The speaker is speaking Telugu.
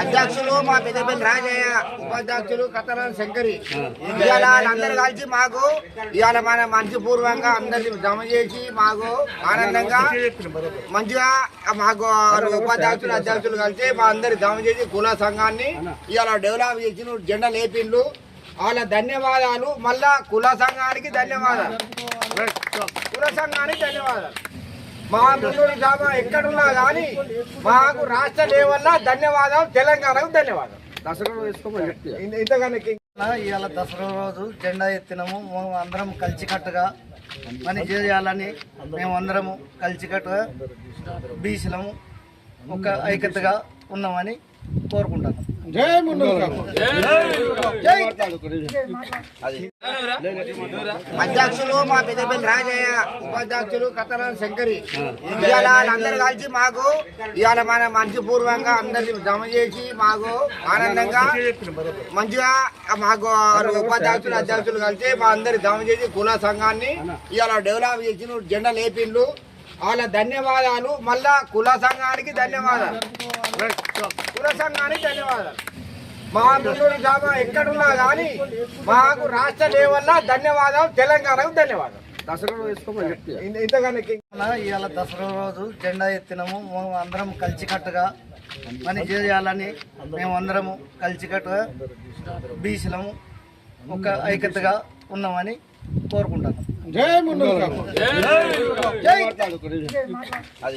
అధ్యక్షులు మా పెద్దపల్లి రాజయ్య ఉపాధ్యక్షులు కత్తరాల శంకరి. ఇవాళ వాళ్ళందరూ కలిసి మాకు ఇవాళ మన మంచి పూర్వంగా అందరిని జమ చేసి మాకు ఆనందంగా మంచిగా మాకు ఉపాధ్యక్షులు అధ్యక్షులు కలిసి మా అందరి జమ చేసి కుల సంఘాన్ని ఇవాళ డెవలప్ చేసి జెండా లేపిండ్లు వాళ్ళ ధన్యవాదాలు. మళ్ళా కుల సంఘానికి ధన్యవాదాలు. కుల సంఘానికి ధన్యవాదాలు. మా ముందు సభ ఎక్కడున్నా కానీ మాకు రాష్ట్ర లెవెల్లో ధన్యవాదాలు తెలంగాణకు ధన్యవాదాలు. ఇంత- ఇంతకన్నా ఇవాళ దసరా రోజు జెండా ఎత్తినాము. మేము అందరం కలిసికట్టుగా పని చేయాలని మేము అందరము కలిసికట్టుగా బీసీలము ఒక ఐక్యతగా ఉన్నామని కోరుకుంటాను అధ్యక్షులు మా పెద్దపల్లి రాజయ్య ఉపాధ్యక్షులు కత్తరాల శంకరి ఇవాళ వాళ్ళందరూ కలిసి మాకు ఇవాళ మన మంచి పూర్వంగా అందరిని జమ చేసి మాకు ఆనందంగా మంచిగా మాకు ఉపాధ్యక్షులు అధ్యక్షులు కలిసి మా అందరి జమ చేసి కుల సంఘాన్ని ఇవాళ డెవలప్ చేసి జెండా లేపిండ్లు వాళ్ళ ధన్యవాదాలు మళ్ళా కుల సంఘానికి ధన్యవాదాలు. కుల సంఘానికి ధన్యవాదాలు. మా ముందు సభ ఎక్కడున్నా కానీ మాకు రాష్ట్ర లెవెల్లో ధన్యవాదాలు తెలంగాణకు ధన్యవాదాలు. ఇంతకన్నా ఇవాళ దసరా రోజు జెండా ఎత్తినాము. మేము అందరం కలిసికట్టుగా పని చేయాలని మేము అందరము కలిసికట్టుగా బీసీలము ఒక ఐక్యతగా ఉన్నామని కోరుకుంటాను అది